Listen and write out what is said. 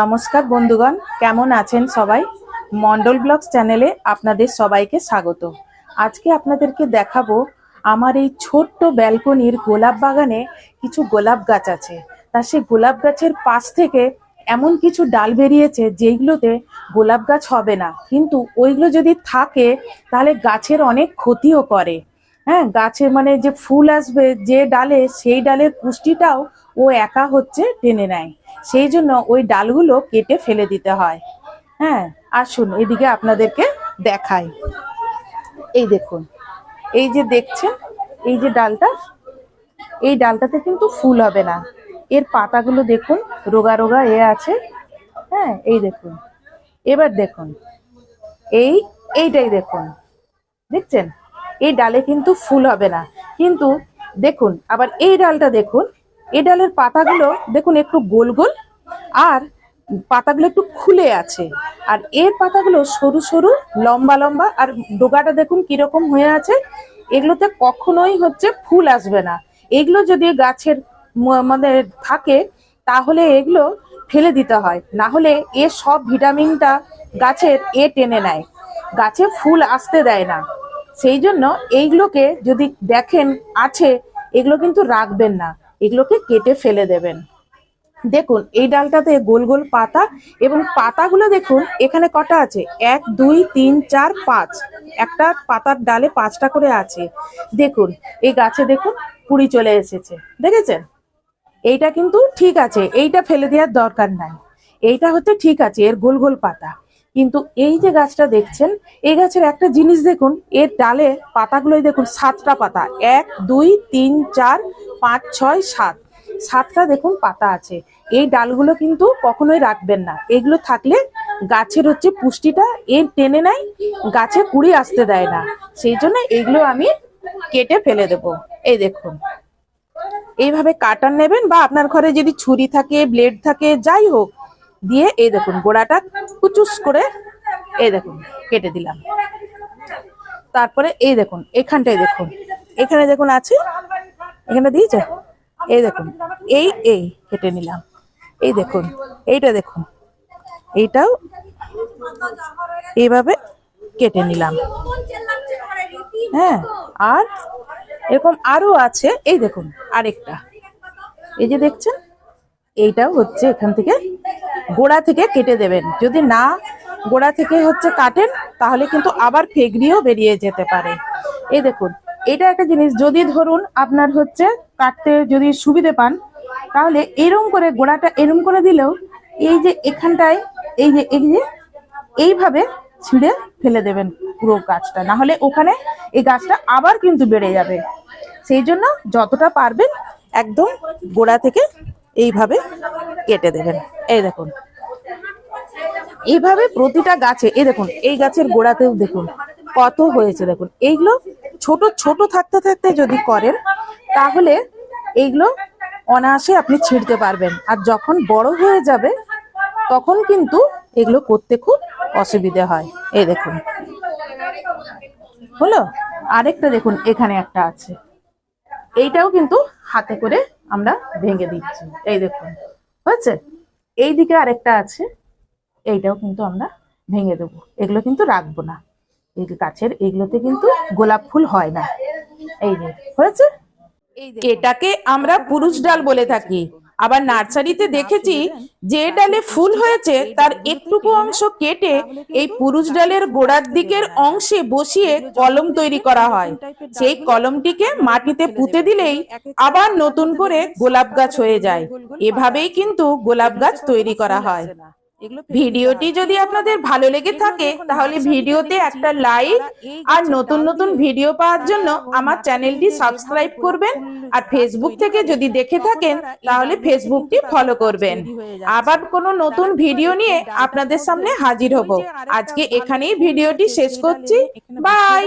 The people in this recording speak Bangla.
নমস্কার বন্ধুগণ, কেমন আছেন সবাই? মন্ডল ব্লগস চ্যানেলে আপনাদের সবাইকে স্বাগত। আজকে আপনাদেরকে দেখাবো আমার এই ছোট্ট ব্যালকনির গোলাপ বাগানে কিছু গোলাপ গাছ আছে। তা সেই গোলাপ গাছের পাশ থেকে এমন কিছু ডাল বেরিয়েছে যেইগুলোতে গোলাপ গাছ হবে না। কিন্তু ওইগুলো যদি থাকে, তাহলে গাছের অনেক ক্ষতিও করে। হ্যাঁ গাছে মানে যে ফুল আসবে, যে ডালে সেই ডালের পুষ্টিটাও ও একা হচ্ছে টেনে নেয়। সেই জন্য ওই ডালগুলো কেটে ফেলে দিতে হয়। হ্যাঁ আসুন এদিকে আপনাদেরকে দেখাই। এই দেখুন, এই যে দেখছেন, এই যে ডালটা, এই ডালটাতে কিন্তু ফুল হবে না। এর পাতাগুলো দেখুন, রোগা রোগা এ আছে। হ্যাঁ এই দেখুন, এবার দেখুন, এই, এইটাই দেখুন, দেখছেন? এই ডালে কিন্তু ফুল হবে না। কিন্তু দেখুন, আবার এই ডালটা দেখুন এই ডালের পাতাগুলো দেখুন একটু গোল গোল, আর পাতাগুলো একটু খুলে আছে। আর এর পাতাগুলো সরু সরু, লম্বা লম্বা, আর ডোগাটা দেখুন কীরকম হয়ে আছে। এগুলোতে কখনোই হচ্ছে ফুল আসবে না। এগুলো যদি গাছের মানে থাকে, তাহলে এগুলো ফেলে দিতে হয়। না হলে এর সব ভিটামিনটা গাছের এ টেনে নেয়। গাছে ফুল আসতে দেয় না। সেই জন্য এইগুলোকে যদি দেখেন, আছে, এগুলো কিন্তু রাখবেন না। এগুলোকে কেটে ফেলে দেবেন। দেখুন, এই ডালটাতে গোল গোল পাতা এবং পাতাগুলো দেখুন, এখানে কটা আছে? এক, দুই, তিন, চার, পাঁচ। একটা পাতার ডালে পাঁচটা করে আছে। দেখুন, এই গাছে দেখুন কুড়ি চলে এসেছে। দেখেছেন? এইটা কিন্তু ঠিক আছে, এইটা ফেলে দেওয়ার দরকার নাই। এইটা হচ্ছে ঠিক আছে, এর গোল গোল পাতা। কিন্তু এই যে গাছটা দেখছেন, এই গাছের একটা জিনিস দেখুন, এর ডালে পাতাগুলোই দেখুন, সাতটা পাতা। এক, দুই, তিন, চার, পাঁচ, ছয়, সাত। সাতটা দেখুন পাতা আছে। এই ডালগুলো কিন্তু কখনোই রাখবেন না। এগুলো থাকলে গাছের হচ্ছে পুষ্টিটা এর টেনে নেয়, গাছে কুড়ি আসতে দেয় না। সেই জন্য এগুলো আমি কেটে ফেলে দেব। এই দেখুন। এইভাবে কাটার নেবেন বা আপনার ঘরে যদি ছুরি থাকে, ব্লেড থাকে, যাই হোক দিয়ে এই দেখুন গোড়াটা কুচুস করে এই দেখুন কেটে দিলাম। তারপরে এই দেখুন, এখানটায় দেখুন, এখানে দেখুন আছে, এখানে দিয়েছে? এই দেখুন, এই এই কেটে নিলাম। এই দেখুন, এইটা দেখুন, এইটাও এইভাবে কেটে নিলাম। হ্যাঁ আর এরকম আরও আছে, এই দেখুন আরেকটা। এই যে দেখছেন, এইটাও হচ্ছে এখান থেকে গোড়া থেকে কেটে দেবেন। যদি না গোড়া থেকে হচ্ছে কাটেন, তাহলে কিন্তু আবার ফেগড়িও বেরিয়ে যেতে পারে। এই দেখুন, এটা একটা জিনিস। যদি ধরুন আপনার হচ্ছে কাটতে যদি সুবিধে পান, তাহলে এরম করে গোড়াটা এরম করে দিলেও এই যে এখানটায়, এই যে এই যে, এইভাবে ছিঁড়ে ফেলে দেবেন পুরো গাছটা। না হলে ওখানে এই গাছটা আবার কিন্তু বেড়ে যাবে। সেই জন্য যতটা পারবেন একদম গোড়া থেকে এইভাবে কেটে দেবেন। এই দেখুন। এইভাবে প্রতিটা গাছে, এই দেখুন, এই গাছের গোড়াতেও দেখুন কত হয়েছে, দেখুন। এইগুলো ছোট ছোট থাকতে থাকতে যদি করেন, তাহলে এইগুলো অনায়াসে আপনি ছিঁড়তে পারবেন। আর যখন বড় হয়ে যাবে, তখন কিন্তু এগুলো করতে খুব অসুবিধে হয়। এই দেখুন। হলো? আরেকটা দেখুন, এখানে একটা আছে। এইটাও কিন্তু হাতে করে আমরা ভেঙে দিচ্ছি। এই দেখুন। হয়েছে? এই দিকে আরেকটা আছে, এইটাও কিন্তু আমরা ভেঙে দেব। এগুলো কিন্তু রাখব না। এই গাছের, এগুলোতে কিন্তু গোলাপ ফুল হয় না। এই যে, হয়েছে? এটাকে আমরা পুরুষ ডাল বলে থাকি। আবার নার্সারিতে দেখেছি যে ডালে ফুল হয়েছে তার একটুকু অংশ কেটে এই পুরুষ ডালের গোড়ার দিকের অংশে বসিয়ে কলম তৈরি করা হয়। সেই কলমটিকে মাটিতে পুঁতে দিলেই আবার নতুন করে গোলাপ গাছ হয়ে যায়। এভাবেই কিন্তু গোলাপ গাছ তৈরি করা হয়। ভিডিওটি যদি আপনাদের ভালো লেগে থাকে তাহলে ভিডিওতে একটা লাইক আর নতুন নতুন ভিডিও পাওয়ার জন্য আমার চ্যানেলটি সাবস্ক্রাইব করবেন আর ফেসবুক থেকে যদি দেখে থাকেন তাহলে ফেসবুকটি ফলো করবেন। আবার কোনো নতুন ভিডিও নিয়ে আপনাদের সামনে হাজির হব। আজকে এখানেই ভিডিওটি শেষ করছি। বাই